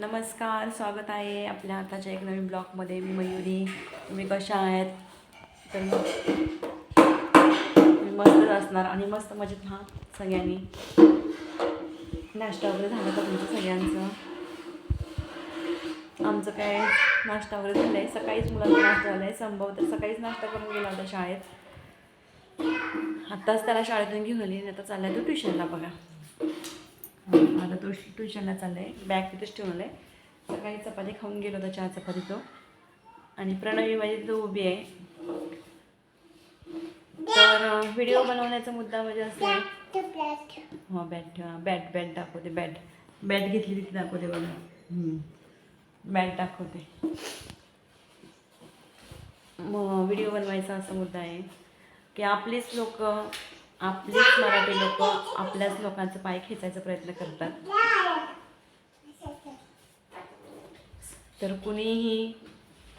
नमस्कार स्वागत आहे आपल्या आताच्या एक नवीन ब्लॉगमध्ये. मी मयुरी. तुम्ही कशा आहेत? तर मी मस्तच असणार आणि मस्त मजेत हा सगळ्यांनी. नाश्ता वगैरे झाला का तुमचं सगळ्यांचं? आमचं काय नाश्ता वगैरे झालं आहे सकाळीच मुलांचा नाश्ता झाला आहे संभव तर सकाळीच नाश्ता करून गेला होता शाळेत. आत्ताच त्याला शाळेतून घेऊन आली आणि आता चालला तो ट्युशनला बघा. आता तो ट्युशनला चालला आहे बॅग तिथेच ठेवलं आहे सकाळी चपाती खाऊन गेलो होता चहा चपाती तो. आणि प्रणवी माझी तिथं उभी आहे. तर व्हिडिओ बनवण्याचा मुद्दा म्हणजे असं आहे. हो बॅट ठेवा बॅट बॅट दाखवते बॅट बॅट घेतली तिथे दाखवते बघा. बॅट दाखवते. मग व्हिडिओ बनवायचा असा मुद्दा आहे की आपलीच लोक आपलेच मराठी लोक आपल्याच लोकांचं पाय खेचायचा प्रयत्न करतात. तर कुणीही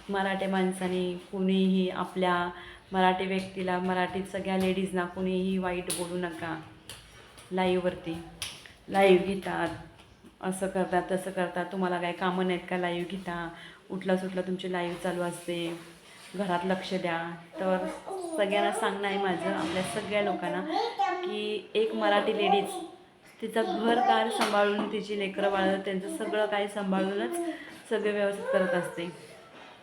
मराठी माणसाने कुणीही आपल्या मराठी व्यक्तीला मराठीत सगळ्या लेडीजना कुणीही वाईट बोलू नका. लाईव्हवरती. लाईव्ह घेतात असं करतात तसं करतात. तुम्हाला काय कामं नाहीत का लाईव्ह घेता उठला सुटला तुमची लाईव्ह चालू असते. घरात लक्ष द्या. तर सगळ्यांना सांगणं आहे माझं आपल्या सगळ्या लोकांना की एक मराठी लेडीज तिचं घरदार सांभाळून तिची लेकरं बाळं त्यांचं सगळं काही सांभाळूनच सगळं व्यवस्थित करत असते.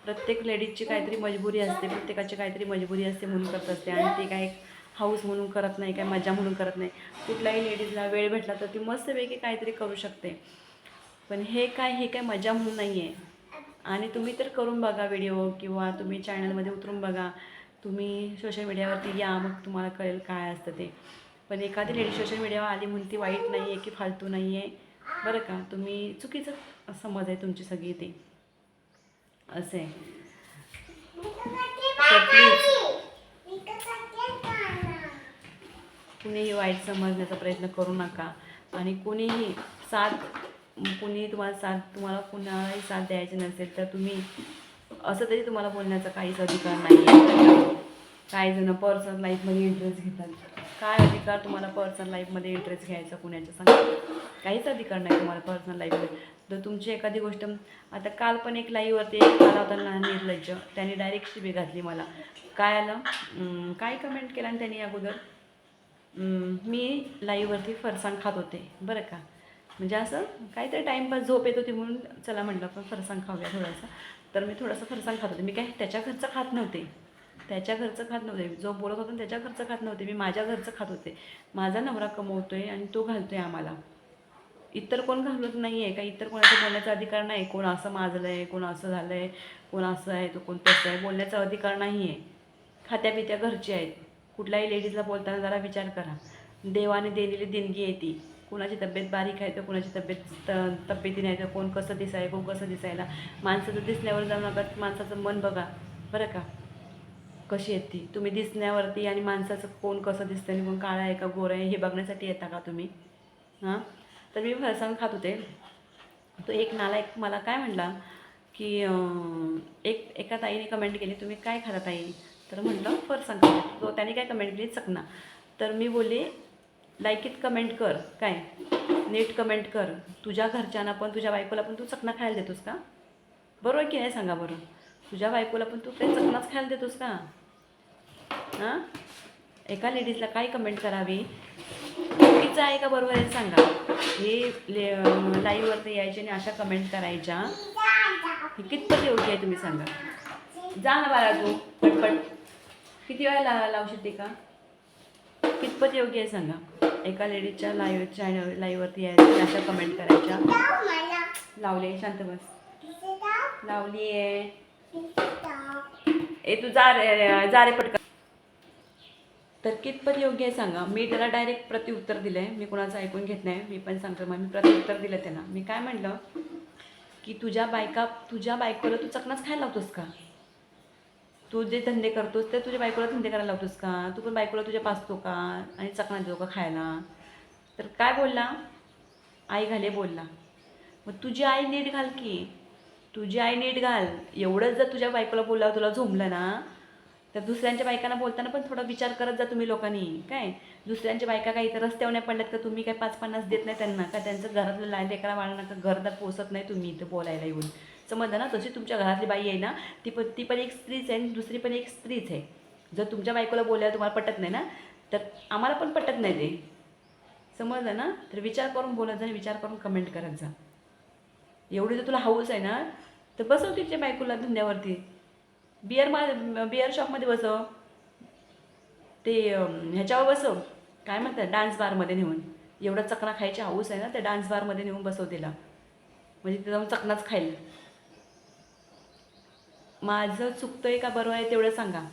प्रत्येक लेडीजची काहीतरी मजबुरी असते प्रत्येकाची काहीतरी मजबुरी असते म्हणून करत असते आणि ती काय हाऊस म्हणून करत नाही काय मजा म्हणून करत नाही. कुठल्याही लेडीजला वेळ भेटला तर ती मस्तपैकी काहीतरी करू शकते. पण हे काय हे काय मजा म्हणून नाही आहे आणि तुम्ही तर करून बघा व्हिडिओ किंवा तुम्ही चॅनलमध्ये उतरून बघा. तुम्ही सोशल मीडियावरती या मग तुम्हाला कळेल काय असतं ते. पण एखादी लेडी सोशल मीडियावर आली म्हणून ती वाईट नाही आहे की फालतू नाही आहे बरं का? तुम्ही चुकीचं समज आहे तुमची सगळी ते. असं आहे. तर प्लीज कुणीही वाईट समजण्याचा प्रयत्न करू नका. आणि कुणीही साथ कुणी तुम्हाला साथ तुम्हाला कुणालाही साथ द्यायची नसेल तर तुम्ही असं तरी तुम्हाला बोलण्याचा काहीच अधिकार नाही आहे काही जण पर्सनल लाईफमध्ये इंटरेस्ट घेतात. काय अधिकार तुम्हाला पर्सनल लाईफमध्ये इंटरेस्ट घ्यायचा कुणाच्या सांगा? काहीच अधिकार नाही तुम्हाला पर्सनल लाईफमध्ये तर तुमची एखादी गोष्ट आता काल पण एक लाईव्हवरती एक आला होता लहान निर्लज्ज त्याने डायरेक्ट शिबी घातली मला. काय आलं? काय कमेंट केलं आणि त्यांनी अगोदर? मी लाईव्हवरती फरसाण खात होते. बरं का? म्हणजे असं काहीतरी टाईमपास झोप येत होती म्हणून चला म्हटलं आपण फरसाण खाऊया थोडासा. तर मी थोडंसं फरसाण खात होते. मी काय त्याच्या घरचं खात नव्हते. त्याच्या घरचं खात नव्हते. जो बोलत होता ना त्याच्या घरचं खात नव्हते. मी माझ्या घरचं खात होते. माझा नवरा कमवतो आहे आणि तो घालतो आहे आम्हाला. इतर कोण घालत नाही आहे का इतर कोणाचा बोलण्याचा अधिकार नाही. कोण असं माजलं आहे कोण असं झालं आहे कोण असं आहे तो कोण तसं आहे बोलण्याचा अधिकार नाही आहे खात्यापित्या घरची आहेत. कुठल्याही लेडीजला बोलताना जरा विचार करा. देवाने दिलेली देणगी आहे ती. कुणाची तब्येत बारीक आहे तर कुणाची तब्येत त तब्येती नाही तर कोण कसं दिसाय कोण कसं दिसायला. माणसाचं दिसल्यावर जाऊ नका. माणसाचं मन बघा. बरं का? कशी आहेत ती? तुम्ही दिसण्यावरती आणि माणसाचं कोण कसं दिसतं आणि कोण काळा आहे का गोर आहे हे बघण्यासाठी येता का तुम्ही? हां? तर मी फरसाण खात होते. तो एक नालायक मला काय म्हणला की एक एका ताईने कमेंट केली तुम्ही काय खाता ताई? तर म्हटलं फरसाण खाता तो त्याने काय कमेंट केली चकना. तर मी बोलले लाईक इट कमेंट कर. काय? नीट कमेंट कर. तुझ्या घरच्यांना पण तुझ्या बायकोला पण तू चकना खायला देतोस का? बरोबर की नाही? सांगा बरं. तुझ्या बायकोला पण तू काही चकनाच खायला देतोस का? हां? एका लेडीजला काय कमेंट करावी? चुकीचं आहे का बरोबर आहे सांगा. हे ले लाईव्हवरती यायचे आणि अशा कमेंट करायच्या. हे कितपत योग्य आहे तुम्ही सांगा. जा ना बाळा तू पटपट. किती वेळा ला लावशील ते का? कितपत योग्य आहे सांगा. एका लेडीजच्या लाईव्ह चॅनल लाईव्हवरती यायच्या आणि अशा कमेंट करायच्या. लावली शांत बस. लावली आहे. ए तू जा रे जा रे पटकन. तर कितपत योग्य आहे सांगा. मी त्याला डायरेक्ट प्रतिउत्तर दिलं आहे मी कोणाचं ऐकून घेत नाही. मी पण सांगतो मग. मी प्रतिउत्तर दिलं त्यांना. मी काय म्हणलं? की तुझ्या बायका तुझ्या बायकोला तू चकनाच खायला लावतोस का? तू जे धंदे करतोस ते तुझ्या बायकोला धंदे करायला लावतोस का? तू पण बायकोला तुझ्या पाचतो का? आणि चकना देतो का खायला? तर काय बोलला? आई घाले बोलला. मग तुझी आई नीट घाल की. तुझी आई नीट घाल. एवढंच जर तुझ्या बायकोला बोलावं तुला झोंबलं ना तर दुसऱ्यांच्या बायकांना बोलताना पण थोडा विचार करत जा तुम्ही लोकांनी. काय? दुसऱ्यांच्या बायका काही इथं रस्त्यावर नाही पडल्यात का? तुम्ही काय पाच पन्नास देत नाही त्यांना? का त्यांचं घरातलं लहान लेकरा बाळांना का? घरदार पोचत नाही तुम्ही इथं बोलायला येऊन. समजलं ना? तशी तुमच्या घरातली बाई आहे ना ती पण ती पण एक स्त्रीच आहे आणि दुसरी पण एक स्त्रीच आहे. जर तुमच्या बायकोला बोलायला तुम्हाला पटत नाही ना तर आम्हाला पण पटत नाही ते. समजलं ना? तर विचार करून बोलत जा आणि विचार करून कमेंट करत जा. एवढी जर तुला हाऊस आहे ना तर बसव तिच्या बायकोला धंद्यावरती. बिअर मा बिअर शॉपमध्ये बसव. ते ह्याच्यावर बसव. काय म्हणतात डान्स बारमध्ये नेऊन. एवढा चकना खायची हाऊस आहे ना त्या डान्स बारमध्ये नेऊन बसव तिला. म्हणजे तिथं जाऊन चकनाच खाईल. माझं चुकतंय का बरोबर आहे तेवढं सांगा.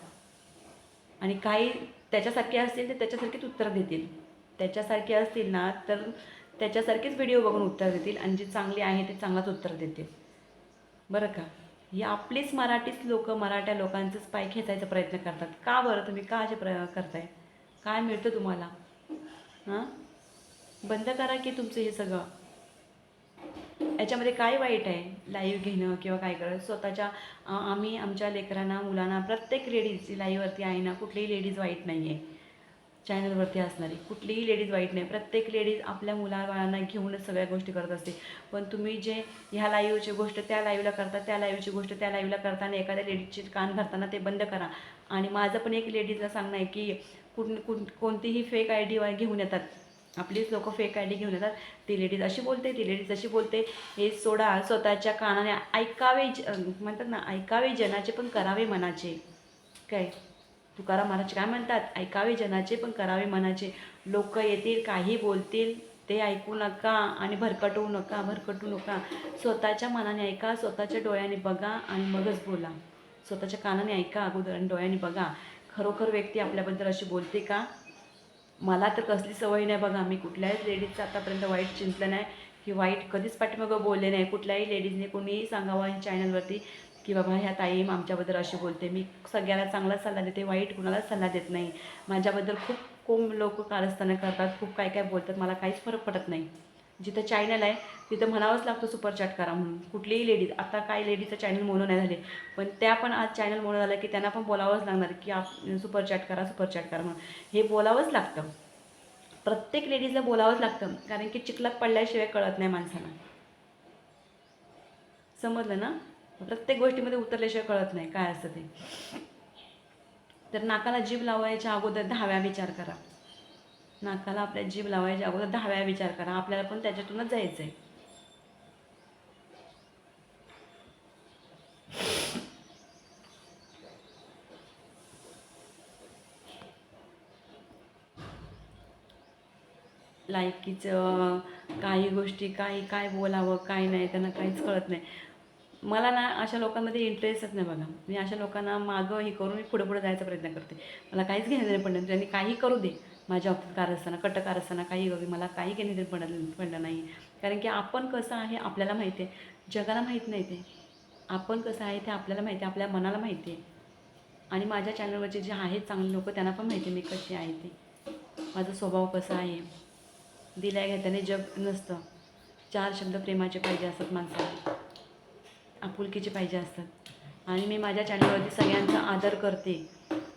आणि काही त्याच्यासारखे असतील तर त्याच्यासारखीच उत्तर देतील. त्याच्यासारखे असतील ना तर त्याच्यासारखेच व्हिडिओ बघून उत्तर देतील. आणि जे चांगले आहे ते चांगलाच उत्तर देतील. बरं का? हे आपलीच मराठीच लोक मराठ्या लोकांचंच पाय खेचायचा प्रयत्न करतात. का बरं? तुम्ही का असे प्र करताय? काय मिळतं तुम्हाला? हां? बंद करा की तुमचं हे सगळं. याच्यामध्ये काय वाईट आहे? लाईव्ह घेणं किंवा काय करणं? स्वतःच्या आम्ही आमच्या लेकरांना मुलांना प्रत्येक लेडीज लाईव्हवरती आहे ना कुठलीही लेडीज वाईट नाही आहे चॅनलवरती असणारी. कुठलीही लेडीज वाईट नाही. प्रत्येक लेडीज आपल्या मुलाबाळांना घेऊनच सगळ्या गोष्टी करत असते. पण तुम्ही जे ह्या लाईव्हची गोष्ट त्या लाईव्हला करता त्या लाईव्हची गोष्ट त्या लाईव्हला करता आणि एखाद्या लेडीजचे कान भरताना ते बंद करा. आणि माझं पण एक लेडीजला सांगणं आहे की कुठ कुठ कोणतीही फेक आय डी घेऊन येतात. आपलीच लोक फेक आय डी घेऊन येतात. ती लेडीज अशी बोलते ती लेडीज अशी बोलते. हे सोडा स्वतःच्या कानाने ऐकावे ज- म्हणतात ना ऐकावे जनाचे पण करावे मनाचे. काय? तुकाराम महाराज काय म्हणतात? ऐकावे जनाचे पण करावे मनाचे. लोक येतील काही बोलतील ते ऐकू नका आणि भरकटवू नका भरकटू नका. स्वतःच्या मनाने ऐका स्वतःच्या डोळ्याने बघा आणि मगच बोला. स्वतःच्या कानाने ऐका अगोदर आणि डोळ्याने बघा. खरोखर व्यक्ती आपल्याबद्दल अशी बोलते का? मला तर कसली सवय नाही बघा. मी कुठल्याही लेडीजचं आतापर्यंत वाईट चिंतलं नाही. की वाईट कधीच पाठीमागं बोलले नाही. कुठल्याही लेडीजने कोणीही सांगावं ह्या चॅनलवरती की बाबा ह्या ताई आमच्याबद्दल अशी बोलते. मी सगळ्याला चांगला सल्ला देते वाईट कुणालाच सल्ला देत नाही. माझ्याबद्दल खूप कोम लोक कारस्थानं करतात खूप काय काय बोलतात मला काहीच फरक पडत नाही. जिथं चॅनल आहे तिथं म्हणावंच लागतं सुपरचॅट करा म्हणून. कुठलीही लेडीज आता काय लेडीजचं चॅनल म्हणून नाही झाले पण त्या पण आज चॅनल म्हणून झालं की त्यांना पण बोलावंच लागणार की आप सुपरचॅट करा सुपरचॅट करा म्हणून. हे बोलावंच लागतं. प्रत्येक लेडीजला बोलावंच लागतं कारण की चिखलात पडल्याशिवाय कळत नाही माणसाला. समजलं ना? प्रत्येक गोष्टीमध्ये उतरल्याशिवाय कळत नाही काय असतं ते. तर नाकाला जीभ लावायच्या अगोदर दहाव्या विचार करा. नाकाला आपल्या जीभ लावायच्या अगोदर दहाव्या विचार करा. आपल्याला पण त्याच्यातूनच जायचं आहे लायकीचं काही गोष्टी काही काय बोलावं काय नाही त्यांना काहीच कळत नाही. मला ना अशा लोकांमध्ये इंटरेस्टच नाही बघा. मी अशा लोकांना मागं हे करून मी पुढे पुढे जायचा प्रयत्न करते. मला काहीच घेणं देणं पडलं नाही. त्यांनी काही करू दे माझ्या बाबतीत कार असताना कटकार असताना काही करू मला काही घेणं देणं पडलं पडलं नाही. कारण की आपण कसं आहे आपल्याला माहिती आहे. जगाला माहीत नाही ते. आपण कसं आहे ते आपल्याला माहिती आहे आपल्या मनाला माहिती आहे. आणि माझ्या चॅनलवरचे जे आहेत चांगले लोक त्यांना पण माहिती आहे मी कशी आहे ते. माझा स्वभाव कसा आहे. दिल्या घेताने जग नसतं. चार शब्द प्रेमाचे पाहिजे असतात माणसाला. आपुलकीचे पाहिजे असतात. आणि मी माझ्या चॅनलवरती सगळ्यांचा आदर करते.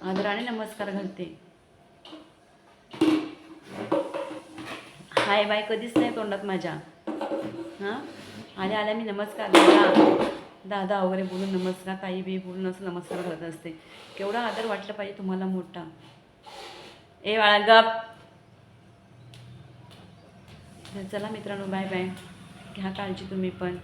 आदराने नमस्कार घालते. हाय बाय कधीच नाही तोंडात माझ्या. हां? आल्या आल्या मी नमस्कार. दादा दादा वगैरे बोलून नमस्कार ताई बी बोलून असं नमस्कार करत असते. केवढा आदर वाटला पाहिजे तुम्हाला मोठा. ए बाळा गप. चला मित्रांनो बाय बाय. घ्या काळजी तुम्ही पण.